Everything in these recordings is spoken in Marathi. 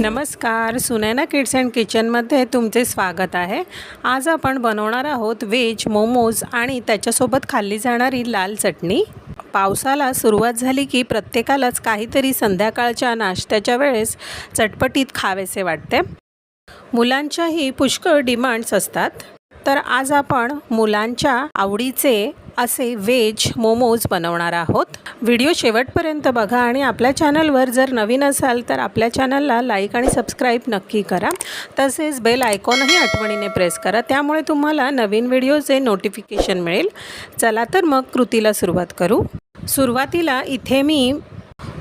नमस्कार सुनैना किड्स अँड किचनमध्ये तुमचे स्वागत आहे. आज आपण बनवणार आहोत व्हेज मोमोज आणि त्याच्यासोबत खाल्ली जाणारी लाल चटणी. पावसाला सुरुवात झाली की प्रत्येकालाच काहीतरी संध्याकाळच्या नाश्त्याच्या वेळेस चटपटीत खावेसे वाटते. मुलांच्याही पुष्कळ डिमांड्स असतात. तर आज आपण मुलांच्या आवडीचे असे व्हेज मोमोज बनवणार आहोत. व्हिडिओ शेवटपर्यंत बघा आणि आपल्या चॅनलवर जर नवीन असाल तर आपल्या चॅनलला लाईक आणि सबस्क्राईब नक्की करा. तसेच बेल आयकॉनही आठवणीने प्रेस करा. त्यामुळे तुम्हाला नवीन व्हिडिओचे नोटिफिकेशन मिळेल. चला तर मग कृतीला सुरुवात करू. सुरुवातीला इथे मी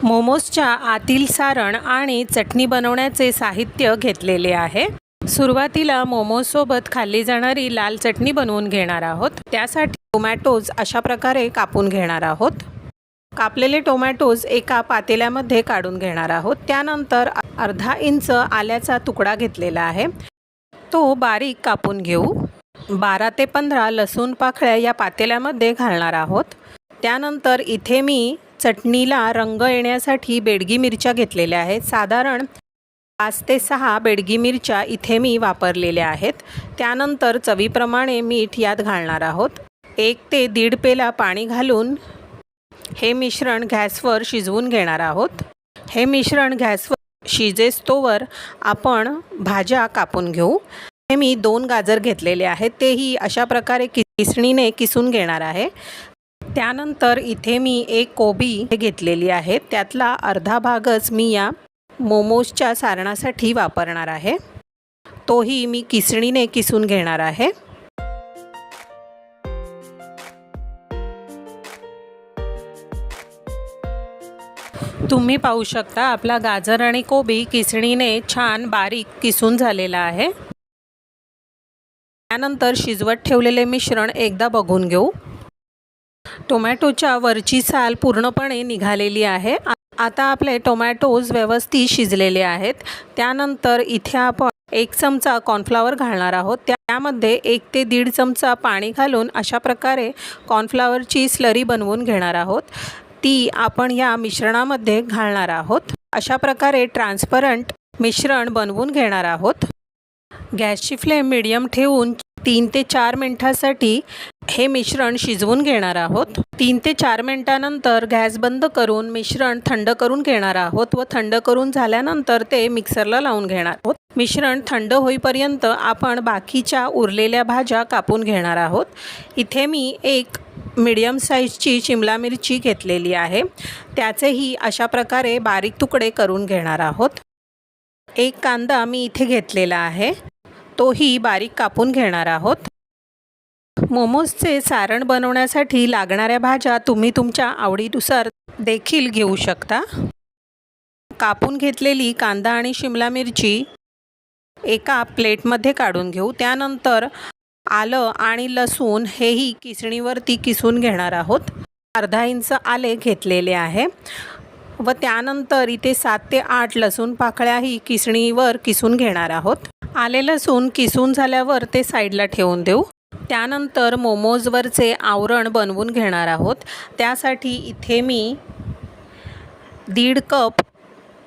मोमोजच्या आतील सारण आणि चटणी बनवण्याचे साहित्य घेतलेले आहे. सुरुवातीला मोमोजसोबत खाल्ली जाणारी लाल चटणी बनवून घेणार आहोत. त्यासाठी टोमॅटोज अशा प्रकारे कापून घेणार आहोत. कापलेले टोमॅटोज एका पातेल्यामध्ये काढून घेणार आहोत. त्यानंतर अर्धा इंच आल्याचा तुकडा घेतलेला आहे. तो बारीक कापून घेऊ. बारा ते पंधरा लसूण पाकळ्या या पातेल्यामध्ये घालणार आहोत. त्यानंतर इथे मी चटणीला रंग येण्यासाठी बेडगी मिरच्या घेतलेल्या आहेत. साधारण पाच ते सहा बेडगी मिरच्या इथे मी वापरलेल्या आहेत. त्यानंतर चवीप्रमाणे मीठ यात घालणार आहोत. एक ते दीड पेला पाणी घालून हे मिश्रण गॅसवर शिजवून घेणार आहोत. हे मिश्रण गॅसवर शिजेस्तोवर आपण भाज्या कापून घेऊ. हे मी दोन गाजर घेतलेले आहेत. तेही अशा प्रकारे किसणीने किसून घेणार आहे. त्यानंतर इथे मी एक कोबी घेतलेली आहे. त्यातला अर्धा भागच मी या मोमोजच्या सारणासाठी वापरणार आहे. तोही मी किसणीने किसून घेणार आहे. तुम्ही पाहू शकता आपला गाजर आणि कोबी किसणीने छान बारीक किसून झालेला आहे. त्यानंतर शिजवत ठेवलेले मिश्रण एकदा बघून घेऊ. टोमॅटोच्या वरची साल पूर्णपणे निघालेली आहे. आता आपले टोमॅटोज व्यवस्थित शिजलेले आहेत. त्यानंतर इथे आपण एक चमचा कॉर्नफ्लॉवर घालणार आहोत. त्यामध्ये एक ते दीड चमचा पाणी घालून अशा प्रकारे कॉर्नफ्लॉवरची स्लरी बनवून घेणार आहोत. ती आपण या मिश्रणामध्ये घालणार आहोत. अशा प्रकारे ट्रान्सपरंट मिश्रण बनवून घेणार आहोत. गॅसची फ्लेम मिडियम ठेवून तीन ते चार मिनटासाठी हे मिश्रण शिजवून घेणार आहोत. तीन ते चार मिनटानंतर गॅस बंद करून मिश्रण थंड करून घेणार आहोत व थंड करून झाल्यानंतर ते मिक्सरला लावून घेणार आहोत. मिश्रण थंड होईपर्यंत आपण बाकीच्या उरलेल्या भाज्या कापून घेणार आहोत. इथे मी एक मीडियम साईजची शिमला मिरची घेतलेली आहे. त्याचेही अशा प्रकारे बारीक तुकडे करून घेणार आहोत. एक कांदा मी इथे घेतलेला आहे. तोही बारीक कापून घेणार आहोत. मोमोजचे सारण बनवण्यासाठी लागणाऱ्या भाज्या तुम्ही तुमच्या आवडीनुसार देखील घेऊ शकता. कापून घेतलेली कांदा आणि शिमला मिरची एका प्लेटमध्ये काढून घेऊ. त्यानंतर आलं आणि लसूण हेही किसणीवरती किसून घेणार आहोत. अर्धा इंच आले घेतलेले आहे. व त्यानंतर इथे सात ते आठ लसूण पाकळ्याही किसणीवर किसून घेणार आहोत. आले लसूण किसून झाल्यावर ते साईडला ठेवून देऊ. त्यानंतर मोमोजवरचे आवरण बनवून घेणार आहोत. त्यासाठी इथे मी दीड कप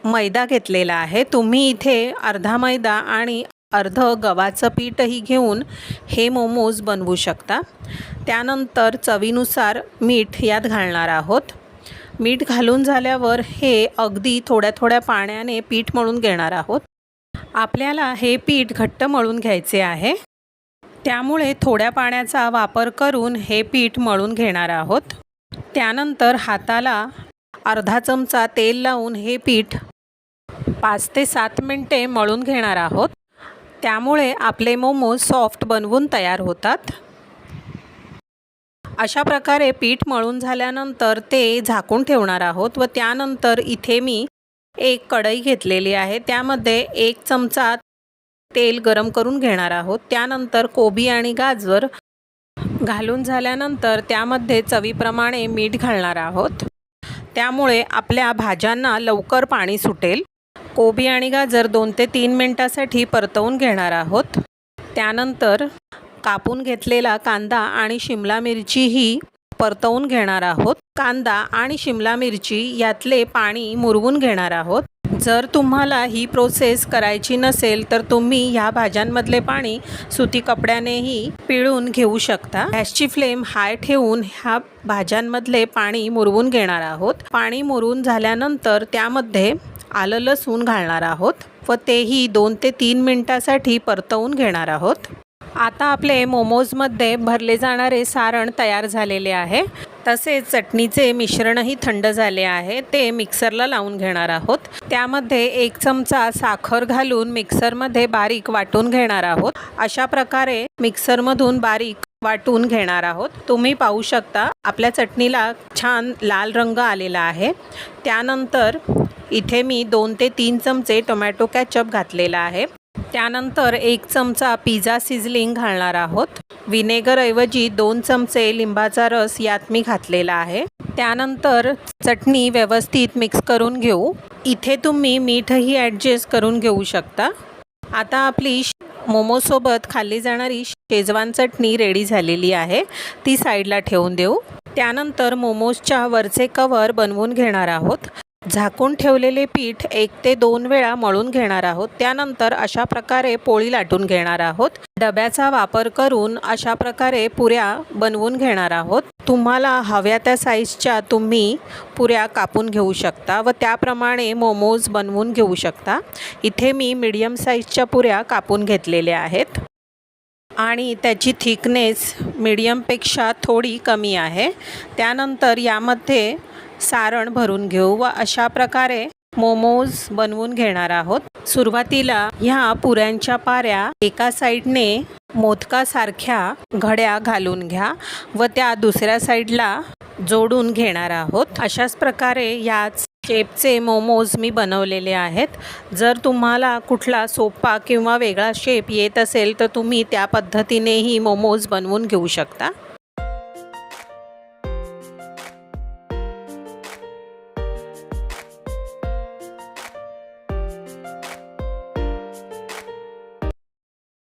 मैदा घेतलेला आहे. तुम्ही इथे अर्धा मैदा आणि अर्ध गव्हाचं पीठही घेऊन हे मोमोज बनवू शकता. त्यानंतर चवीनुसार मीठ यात घालणार आहोत. मीठ घालून झाल्यावर हे अगदी थोड्या थोड्या पाण्याने पीठ मळून घेणार आहोत. आपल्याला हे पीठ घट्ट मळून घ्यायचे आहे. त्यामुळे थोड्या पाण्याचा वापर करून हे पीठ मळून घेणार आहोत. त्यानंतर हाताला अर्धा चमचा तेल लावून हे पीठ पाच ते सात मिनटे मळून घेणार आहोत. त्यामुळे आपले मोमोज सॉफ्ट बनवून तयार होतात. अशा प्रकारे पीठ मळून झाल्यानंतर ते झाकून ठेवणार आहोत व त्यानंतर इथे मी एक कढई घेतलेली आहे. त्यामध्ये एक चमचा तेल गरम करून घेणार आहोत. त्यानंतर कोबी आणि गाजर घालून झाल्यानंतर त्यामध्ये चवीप्रमाणे मीठ घालणार आहोत. त्यामुळे आपल्या भाज्यांना लवकर पाणी सुटेल. कोबी आणि गाजर दोन ते तीन मिनटासाठी परतवून घेणार आहोत. त्यानंतर कापून घेतलेला कांदा आणि शिमला मिरचीही परतवून घेणार आहोत. कांदा आणि शिमला मिरची यातले पाणी मुरवून घेणार आहोत. जर तुम्हाला ही प्रोसेस करायची नसेल तर तुम्ही ह्या भाज्यांमधले पाणी सुती कपड्यानेही पिळून घेऊ शकता. गॅसची फ्लेम हाय ठेवून ह्या भाज्यांमधले पाणी मुरवून घेणार आहोत. पाणी मुरून झाल्यानंतर त्यामध्ये आलं लसूण घालणार आहोत व तेही दोन ते तीन मिनटासाठी परतवून घेणार आहोत. आता आपले मोमोजमध्ये भरले जाणारे सारण तयार झालेले आहे. तसेच चटणीचे मिश्रणही थंड झाले आहे ते मिक्सरला लावून घेणार आहोत. त्यामध्ये एक चमचा साखर घालून मिक्सरमध्ये बारीक वाटून घेणार आहोत. अशा प्रकारे मिक्सरमधून बारीक वाटून घेणार आहोत. तुम्ही पाहू शकता आपल्या चटणीला छान लाल रंग आलेला आहे. त्यानंतर इथे मी दोन ते तीन चमचे टोमॅटो कॅचअप घातलेला आहे. त्यानंतर एक चमचा पिझ्झा सिझलिंग घालणार आहोत. विनेगरऐवजी दोन चमचे लिंबाचा रस यात मी घातलेला आहे. त्यानंतर चटणी व्यवस्थित मिक्स करून घेऊ. इथे तुम्ही मीठही ॲडजस्ट करून घेऊ शकता. आता आपली मोमोसोबत खाल्ली जाणारी शेजवान चटणी रेडी झालेली आहे. ती साईडला ठेवून देऊ. त्यानंतर मोमोजच्या वरचे कवर बनवून घेणार आहोत. झाकून ठेवलेले पीठ एक ते दोन वेळा मळून घेणार आहोत. त्यानंतर अशा प्रकारे पोळी लाटून घेणार आहोत. डब्याचा वापर करून अशा प्रकारे पुऱ्या बनवून घेणार आहोत. तुम्हाला हव्या त्या साईजच्या तुम्ही पुऱ्या कापून घेऊ शकता व त्याप्रमाणे मोमोज बनवून घेऊ शकता. इथे मी मीडियम साईजच्या पुऱ्या कापून घेतलेल्या आहेत. आणि त्याची थिकनेस मीडियमपेक्षा थोडी कमी आहे. त्यानंतर यामध्ये सारण भरून घेऊ व अशा प्रकारे मोमोज बनवून घेणार आहोत. सुरुवातीला ह्या पुऱ्यांच्या पाऱ्या एका साईडने मोदकासारख्या घड्या घालून घ्या व त्या दुसऱ्या साईडला जोडून घेणार आहोत. अशाच प्रकारे याच शेपचे मोमोज मी बनवलेले आहेत. जर तुम्हाला कुठला सोपा किंवा वेगळा शेप येत असेल तर तुम्ही त्या पद्धतीनेही मोमोज बनवून घेऊ शकता.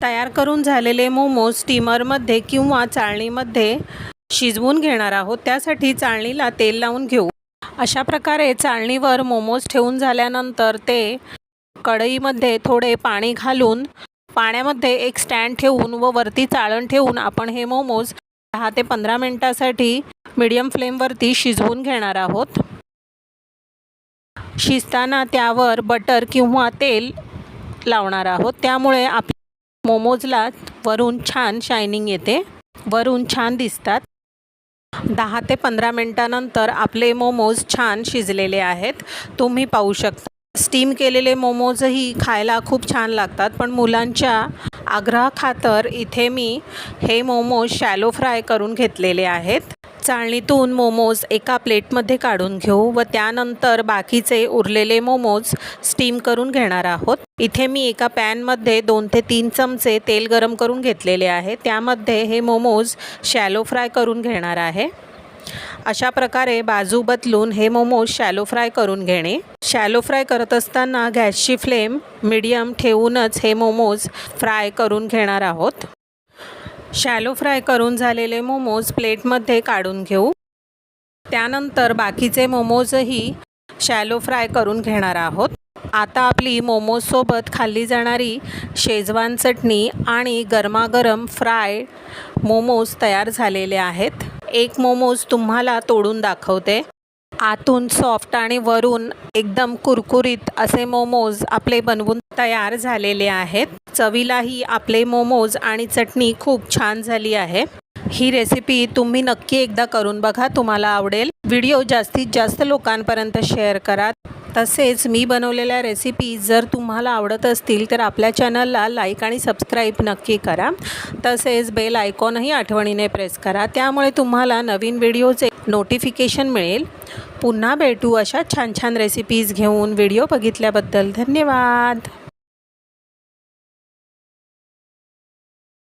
तयार करून झालेले मोमोज स्टीमरमध्ये किंवा चाळणीमध्ये शिजवून घेणार आहोत. त्यासाठी चाळणीला तेल लावून घेऊ. अशा प्रकारे चाळणीवर मोमोज ठेवून झाल्यानंतर ते कढईमध्ये थोडे पाणी घालून पाण्यामध्ये एक स्टँड ठेवून व वरती चाळण ठेवून आपण हे मोमोज दहा ते पंधरा मिनटासाठी मीडियम फ्लेमवरती शिजवून घेणार आहोत. शिजताना त्यावर बटर किंवा तेल लावणार आहोत. त्यामुळे आप मोमोजला वरून छान शायनिंग येते. वरून छान दिसतात. दहा ते पंधरा मिनटानंतर आपले मोमोज छान शिजलेले आहेत. तुम्ही पाहू शकता. स्टीम केलेले मोमोजही खायला खूप छान लागतात. पण मुलांच्या आग्रहाखातर इथे मी हे मोमोज शॅलो फ्राय करून घेतलेले आहेत. चाळणीतून मोमोज एका प्लेटमध्ये काढून घेऊ व त्यानंतर बाकीचे उरलेले मोमोज स्टीम करून घेणार आहोत. इथे मी एका पॅनमध्ये दोन ते तीन चमचे तेल गरम करून घेतलेले आहे. त्यामध्ये हे मोमोज शॅलो फ्राय करून घेणार आहे. अशा प्रकारे बाजू बदलून हे मोमोज शॅलो फ्राय करून घेणे. शॅलो फ्राय करत असताना गॅसची फ्लेम मिडियम ठेवूनच हे मोमोज फ्राय करून घेणार आहोत. शॅलो फ्राय करून झालेले मोमोज प्लेटमध्ये काढून घेऊ. त्यानंतर बाकीचे मोमोजही शॅलो फ्राय करून घेणार आहोत. आता आपली मोमोजसोबत खाल्ली जाणारी शेजवान चटणी आणि गरमागरम फ्राय मोमोज तयार झालेले आहेत. एक मोमोज तुम्हाला तोडून दाखवते. आतून सॉफ्ट आणि वरून एकदम कुरकुरीत असे मोमोज आपले बनवून तयार झालेले आहेत. चवीलाही आपले मोमोज आणि चटणी खूप छान झाली आहे. ही रेसिपी तुम्ही नक्की एकदा करून बघा तुम्हाला आवडेल. व्हिडिओ जास्तीत जास्त लोकांपर्यंत शेअर करा. तसेच मी बनवलेल्या रेसिपी जर तुम्हाला आवडत असतील तर आपल्या चॅनलला लाईक आणि सबस्क्राईब नक्की करा. तसेच बेल आयकॉनही आठवणीने प्रेस करा. त्यामुळे तुम्हाला नवीन व्हिडिओचे नोटिफिकेशन मिळेल. पुन्हा भेटू अशा छान छान रेसिपीज घेऊन व्हिडिओ बघितल्याबद्दल. धन्यवाद.